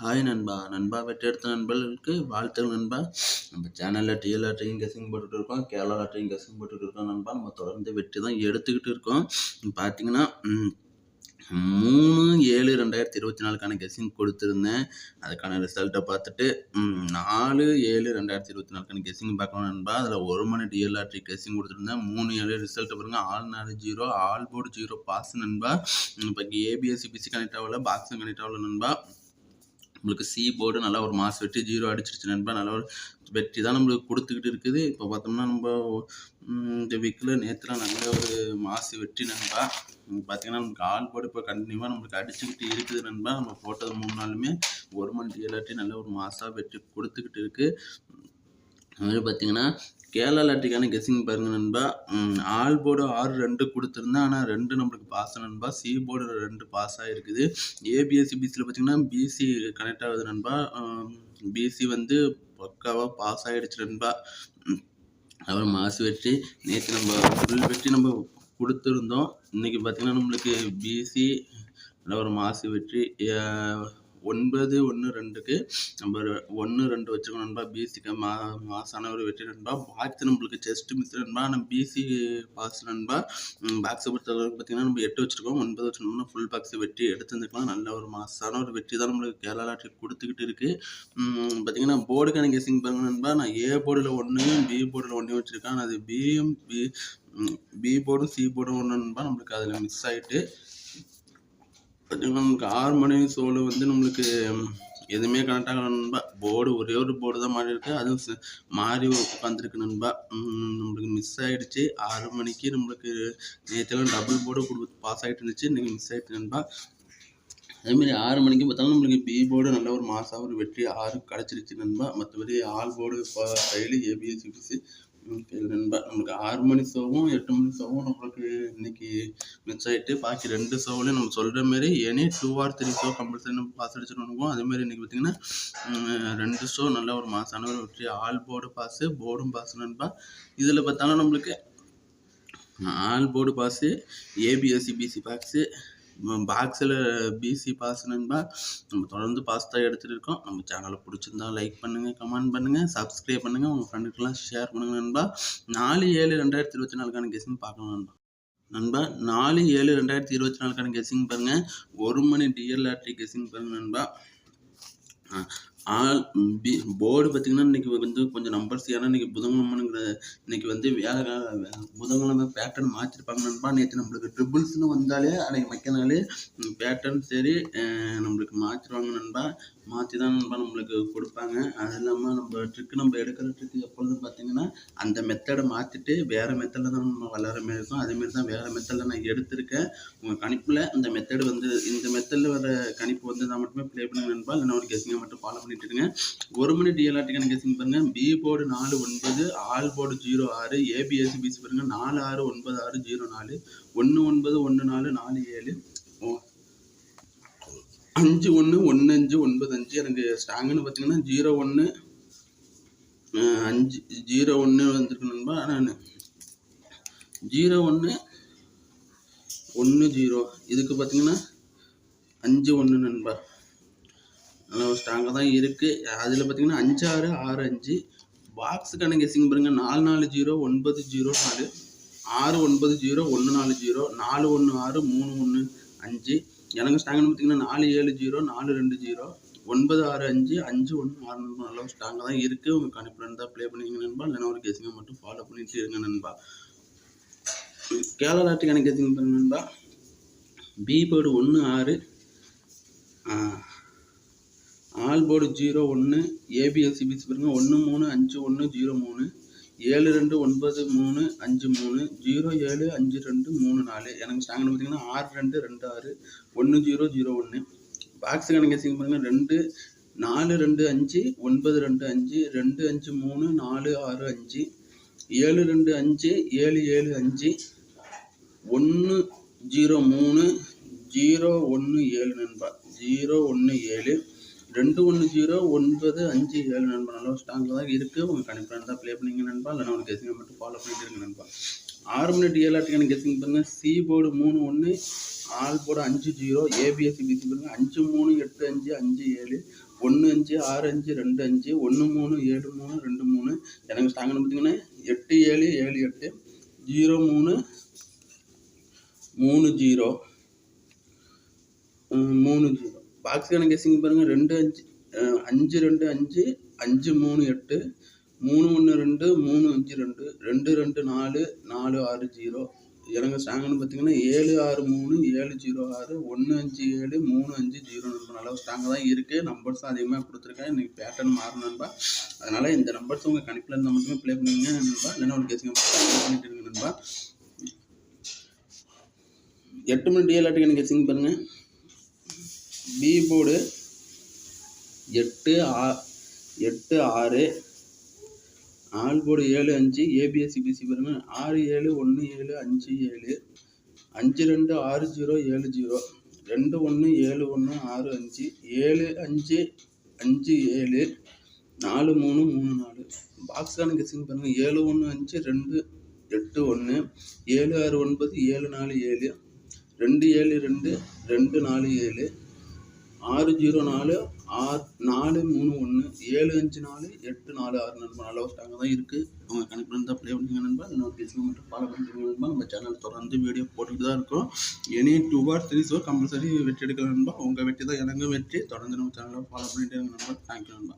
Hi நண்பா. நண்பா வெட்டெடுத்த நண்பர்களுக்கு வாழ்த்துக்கள் நண்பா. நம்ம சேனலில் டிஎல் ட்ரெயின் கெஸிங் போட்டுட்டு இருக்கோம். கேரளா ட்ரெயின் கெஸிங் போட்டுட்டு இருக்கோம் நண்பா. நம்ம தொடர்ந்து வெற்றி தான் எடுத்துக்கிட்டு இருக்கோம். பார்த்தீங்கன்னா மூணு ஏழு ரெண்டாயிரத்தி இருபத்தி நாலுக்கான கெஸிங் கொடுத்துருந்தேன். அதுக்கான ரிசல்ட்டை பார்த்துட்டு நாலு ஏழு ரெண்டாயிரத்தி இருபத்தி நாலுக்கான கெஸிங் பார்க்கணும் நண்பா. அதில் ஒரு மணி டிஎல்ஆர்டி கெஸிங் கொடுத்துருந்தேன். மூணு ஏழு ரிசல்ட்டை பாருங்கள் ஆல் நாலு zero all board zero pass நண்பா. இப்போ ஏபிஎஸ்சி பிசி கனெக்ட் ஆகல பாக்ஸும் கனெக்ட் ஆகல நண்பா. நம்மளுக்கு சி போர்டு நல்லா ஒரு மாஸ் வெட்டி ஜீரோ அடிச்சிருச்சு நண்பா. நல்லா ஒரு வெற்றி தான் நம்மளுக்கு கொடுத்துக்கிட்டு இருக்குது. இப்போ பார்த்தோம்னா நம்ம இந்த வீக்கில் நேற்றுலாம் நல்ல ஒரு மாசு வெற்றி நண்பா. பார்த்தீங்கன்னா நமக்கு ஆள் போர்டு இப்போ கண்டினியூவாக நம்மளுக்கு அடிச்சுக்கிட்டு இருக்குது நண்பா. நம்ம போட்டது மூணு நாளுமே. ஒரு மணி டிஎல்ஆர்டி நல்ல ஒரு மாசாக வெற்றி கொடுத்துக்கிட்டு இருக்குது அது பார்த்தீங்கன்னா கேரளா லாட்டிக்கான கெஸ்ஸிங் பாருங்க நண்பா. ஆல் போர்டு ஆறு ரெண்டு கொடுத்துருந்தேன் ஆனால் ரெண்டு நம்மளுக்கு பாஸ் நண்பா. சி போர்டு ரெண்டு பாஸ் ஆகிருக்குது ஏபிஎஸ்சி பிசியில் பார்த்தீங்கன்னா பிசி கனெக்ட் ஆகுது நண்பா. பிசி வந்து பக்காவாக பாஸ் ஆகிடுச்சு நண்பா. அப்புறம் மாசு வெற்றி. நேற்று நம்ம ஃபுல் வெற்றி நம்ம கொடுத்துருந்தோம். இன்றைக்கி பார்த்தீங்கன்னா நம்மளுக்கு பிசி நல்ல ஒரு மாசு வெற்றி. ஒன்பது ஒன்று ரெண்டுக்கு நம்ம ஒன்று ரெண்டு வச்சுக்கணும் நண்பா. பிசிக்கு மா மாசான ஒரு வெற்றி நண்பா. பாக்ஸ் நம்மளுக்கு செஸ்ட் மிஸ் நண்பா. நம்ம பிசி பாஸ் நண்பா. பாக்ஸை பொறுத்த அளவுக்கு பார்த்தீங்கன்னா நம்ம எட்டு வச்சுருக்கோம். ஒன்பது வச்சுருந்தோம்னா ஃபுல் பாக்ஸ் வெற்றி எடுத்துருந்துக்கலாம். நல்ல ஒரு மாசான ஒரு வெற்றி தான் நம்மளுக்கு கேரளா லாட்ரி கொடுத்துக்கிட்டு இருக்குது பார்த்தீங்கன்னா போர்டு கணக்கு கேசிங் பாருங்க நண்பா. நான் ஏ போர்டில் ஒன்றையும் பி போர்டில் ஒன்றையும் வச்சுருக்கேன். அது பியும் பி பி போர்டும் சி போர்டும் ஒன்று நண்பா. நம்மளுக்கு அதில் மிஸ் ஆகிட்டு பார்த்தீங்கன்னா நமக்கு ஆறு மணி சோலு வந்து நம்மளுக்கு எதுவுமே கனெக்ட் ஆகல நண்பா. போர்டு ஒரே ஒரு போர்டு தான் மாறி இருக்கு. அதுவும் மாறி உட்காந்துருக்கு நண்பா. நம்மளுக்கு மிஸ் ஆகிடுச்சு ஆறு மணிக்கு நம்மளுக்கு நேற்றுலாம் டபுள் போர்டு கொடுத்து பாஸ் ஆகிட்டு இருந்துச்சு. இன்றைக்கி மிஸ் ஆகிட்டு நண்பா. அதேமாதிரி ஆறு மணிக்கு பார்த்தாலும் நம்மளுக்கு பி போர்டு நல்ல ஒரு மாதம் ஒரு வெற்றி ஆறு கிடச்சிருச்சு நண்பா. மற்றபடி ஆல் போர்டு ஃபைலு ஏபிஎஸ்சி நண்பா நம்மளுக்கு ஆறு மணி ஷோவும் எட்டு மணி ஷோவும் நம்மளுக்கு இன்னைக்கு மிஸ் ஆகிட்டு பாக்கி ரெண்டு ஷோவிலையும் நம்ம சொல்கிற மாரி any two or three show compulsory நம்ம பாஸ் அடிச்சிடணும் மாதிரி இன்னைக்கு பார்த்தீங்கன்னா ரெண்டு ஷோ நல்ல ஒரு மாசான ஒரு வெற்றி. ஆல் போர்டு பாஸு போர்டும் பாஸ் நண்பா. இதில் பார்த்தாலும் நம்மளுக்கு all board pass ABSC BC box பாக்ஸில் பிசி பாஸ் நண்பா நம்ம தொடர்ந்து பாஸ் தான் எடுத்துகிட்டு இருக்கோம். நம்ம சேனலை பிடிச்சிருந்தா லைக் பண்ணுங்கள் கமெண்ட் பண்ணுங்கள் சப்ஸ்கிரைப் பண்ணுங்கள் உங்கள் ஃப்ரெண்டுக்கெல்லாம் ஷேர் பண்ணுங்கள் நண்பா. நாலு ஏழு ரெண்டாயிரத்தி இருபத்தி நாலுக்கான கெஸிங் பார்க்கலாம் நண்பா. நண்பா நாலு ஏழு ரெண்டாயிரத்தி இருபத்தி நாலுக்கான கெஸ்ஸிங் பாருங்கள் ஒரு மணி டிஎல்ஆர்டி கெஸ்ஸிங் பாருங்கள் நண்பா. ஆல் பி போர்டு பார்த்தீங்கன்னா இன்னைக்கு வந்து கொஞ்சம் நம்பர்ஸ் ஏன்னா இன்னைக்கு புதன்கிழமைங்கிற இன்றைக்கி வந்து வேலை புதன்கிழமை பேட்டர்ன் மாற்றிருப்பாங்க நண்பா நேற்று நம்மளுக்கு ட்ரிபிள்ஸ்னு வந்தாலே அன்னைக்கு வைக்கனாலே பேட்டர்ன் சரி நம்மளுக்கு மாற்றிடுவாங்க நண்பா மாற்றி தான் நண்பா நம்மளுக்கு கொடுப்பாங்க. அது இல்லாமல் நம்ம ட்ரிக்கு நம்ம எடுக்கிற ட்ரிக்கு எப்பொழுதும் பார்த்தீங்கன்னா அந்த மெத்தடை மாற்றிட்டு வேறு மெத்தடில் தான் நம்ம வளர மாதிரி இருக்கும். அதேமாரி தான் வேறு மெத்தடில் நான் எடுத்திருக்கேன். உங்கள் கணிப்பில் இந்த மெத்தடு வந்து இந்த மெத்தடில் வர கணிப்பு வந்து நான் மட்டுமே ப்ளே பண்ணுங்க நண்பா இல்லைன்னா ஒரு கெஸிங்கை மட்டும் ஃபாலோ பண்ணிட்டு இருங்க ஒரு மணி டிஎல்ஆர்டிக்கான கேசிங் பாருங்கள் பி போர்டு நாலு ஒன்பது ஆல் போர்டு ஜீரோ ஆறு ஏபிஎஸ்சி பிசி பாருங்கள் நாலு ஆறு ஒன்பது ஆறு ஜீரோ நாலு. ஒன்று ஒன்பது ஒன்று நாலு நாலு ஏழு. அஞ்சு ஒன்று ஒன்று அஞ்சு ஒன்பது அஞ்சு. எனக்கு ஸ்ட்ராங்குன்னு பார்த்தீங்கன்னா ஜீரோ ஒன்று அஞ்சு ஜீரோ ஒன்று வந்திருக்கு நண்பா. ஆனால் ஜீரோ ஒன்று ஒன்று ஜீரோ இதுக்கு பார்த்தீங்கன்னா அஞ்சு ஒன்று நண்பா. நல்லா ஸ்ட்ராங்காக தான் இருக்குது அதில் பார்த்தீங்கன்னா அஞ்சு ஆறு ஆறு அஞ்சு. பாக்ஸுக்கான கெஸிங் பாருங்கள் நாலு நாலு ஜீரோ ஒன்பது ஜீரோ நாலு. ஆறு ஒன்பது ஜீரோ ஒன்று நாலு ஜீரோ நாலு ஒன்று ஆறு மூணு ஒன்று அஞ்சு. எனக்கு ஸ்ட்ராங்னு பார்த்தீங்கன்னா நாலு ஏழு ஜீரோ நாலு ரெண்டு ஜீரோ ஒன்பது ஆறு அஞ்சு அஞ்சு ஒன்று ஆறு நண்பா நல்லா ஸ்ட்ராங்காக தான் இருக்குது உங்கள் கணிப்பு தான் ப்ளே பண்ணிங்க நண்பா. இல்லைனா ஒரு கெஸிங்கை மட்டும் ஃபாலோ பண்ணிட்டு இருங்க நண்பா. கேரளா நாட்டுக்கான கெஸிங் பாருங்க நண்பா. பி பேர்டு ஒன்று ஆறு. ஆல் போர்டு ஜீரோ ஒன்று ஏபிஎஸ்சி பிசி பாருங்கள் ஒன்று மூணு அஞ்சு ஒன்று ஜீரோ மூணு ஏழு ரெண்டு ஒன்பது மூணு அஞ்சு மூணு ஜீரோ ஏழு அஞ்சு ரெண்டு மூணு நாலு. எனக்கு ஸ்ட்ராங்னு பார்த்தீங்கன்னா ஆறு ரெண்டு ரெண்டு ஆறு ஒன்று ஜீரோ ஜீரோ ஒன்று பாக்ஸ் கணக்கு கெஸிங் பாருங்கள் ரெண்டு நாலு ரெண்டு அஞ்சு ஒன்பது ரெண்டு அஞ்சு ரெண்டு அஞ்சு மூணு நாலு ஆறு அஞ்சு ஏழு ரெண்டு அஞ்சு ஏழு ஏழு அஞ்சு ஒன்று ஜீரோ மூணு ஜீரோ ஒன்று ஏழு நண்பா ஜீரோ ஒன்று ஏழு. ரெண்டு ஒன்று ஜீரோ ஒன்பது அஞ்சு ஏழு நண்பா. நல்லா ஸ்ட்ராங்கில் தான் இருக்குது உங்கள் கணிப்பாக இருந்தால் ப்ளே பண்ணிங்க நண்பா. இல்லைனா உனக்கு கெஸிங்கை மட்டும் ஃபாலோ பண்ணிட்டு இருங்க நண்பா. ஆறு மினிட் மணி டிஎல்ஆர்டிக்கான கெஸிங் பாருங்கள் சி போர்டு மூணு ஒன்று ஆல் போர்டு அஞ்சு ஜீரோ ஏபிஎஸ்சி பிசி பாருங்கள் அஞ்சு மூணு எட்டு அஞ்சு அஞ்சு ஏழு ஒன்று அஞ்சு ஆறு அஞ்சு ரெண்டு அஞ்சு ஒன்று மூணு ஏழு மூணு ரெண்டு மூணு. எனக்கு ஸ்ட்ராங்னு பார்த்தீங்கன்னா எட்டு ஏழு ஏழு எட்டு ஜீரோ மூணு மூணு ஜீரோ. மூணு மூணு பாக்ஸ் கணக்கு கெஸிங் பாருங்கள் ரெண்டு அஞ்சு அஞ்சு ரெண்டு அஞ்சு அஞ்சு மூணு எட்டு மூணு ஒன்று ரெண்டு மூணு அஞ்சு ரெண்டு ரெண்டு ரெண்டு நாலு நாலு ஆறு ஜீரோ. எனக்கு ஸ்ட்ராங்னு பார்த்தீங்கன்னா ஏழு ஆறு மூணு ஏழு ஜீரோ ஆறு ஒன்று அஞ்சு ஏழு மூணு அஞ்சு ஜீரோ நண்பா. நல்லா ஸ்ட்ராங்காக தான் இருக்குது நம்பர்ஸும் அதிகமாக கொடுத்துருக்கேன். இன்றைக்கி பேட்டர்ன் மாறும் நண்பா. அதனால் இந்த நம்பர்ஸ் உங்கள் கணிப்பில் இருந்தால் மட்டுமே ப்ளே பண்ணுங்க நண்பா. இல்லைன்னா ஒரு கெஸிங் பண்ணிட்டு இருங்க நண்பா. எட்டு மணி டிஎல்ஆட்டுக்கு எனக்கு கெஸிங் பாருங்கள் பி போர்டு எட்டு ஆ எட்டு ஆறு. ஆல் போர்டு ஏழு அஞ்சு. ஏபிஎஸ்சி பிசி பாருங்க ஆறு ஏழு ஒன்று ஏழு அஞ்சு ஏழு. அஞ்சு ரெண்டு ஆறு ஜீரோ ஏழு ஜீரோ. ரெண்டு ஒன்று ஏழு ஒன்று ஆறு அஞ்சு. ஏழு அஞ்சு அஞ்சு ஏழு. நாலு மூணு மூணு நாலு. பாக்ஸ் கணக்கு சிங் பாருங்கள் ஏழு ஒன்று அஞ்சு ரெண்டு எட்டு ஒன்று ஏழு ஆறு ஒன்பது ஏழு நாலு ஏழு. ரெண்டு ஏழு ரெண்டு ரெண்டு நாலு ஏழு. ஆறு ஜீரோ நாலு ஆறு நாலு மூணு ஒன்று ஏழு அஞ்சு நாலு எட்டு நாலு ஆறு நண்பா நல்ல ஸ்ட்ராங்காக தான் இருக்குது அவங்க கணக்கு இருந்தால் ப்ளே பண்ணுங்க நண்பா. இன்னொரு பேசுங்க மட்டும் ஃபாலோ பண்ணுங்க நண்பா. நம்ம சேனல் தொடர்ந்து வீடியோ போட்டுக்கிட்டு தான் இருக்கோம். Any two or three so compulsory வெற்றி எடுக்கலாம் நண்பா. உங்கள் வெற்றி தான் எனக்கும் வெற்றி. தொடர்ந்து நம்ம சேனலை ஃபாலோ பண்ணிட்டே இருங்க நண்பா. தேங்க்யூ நண்பா.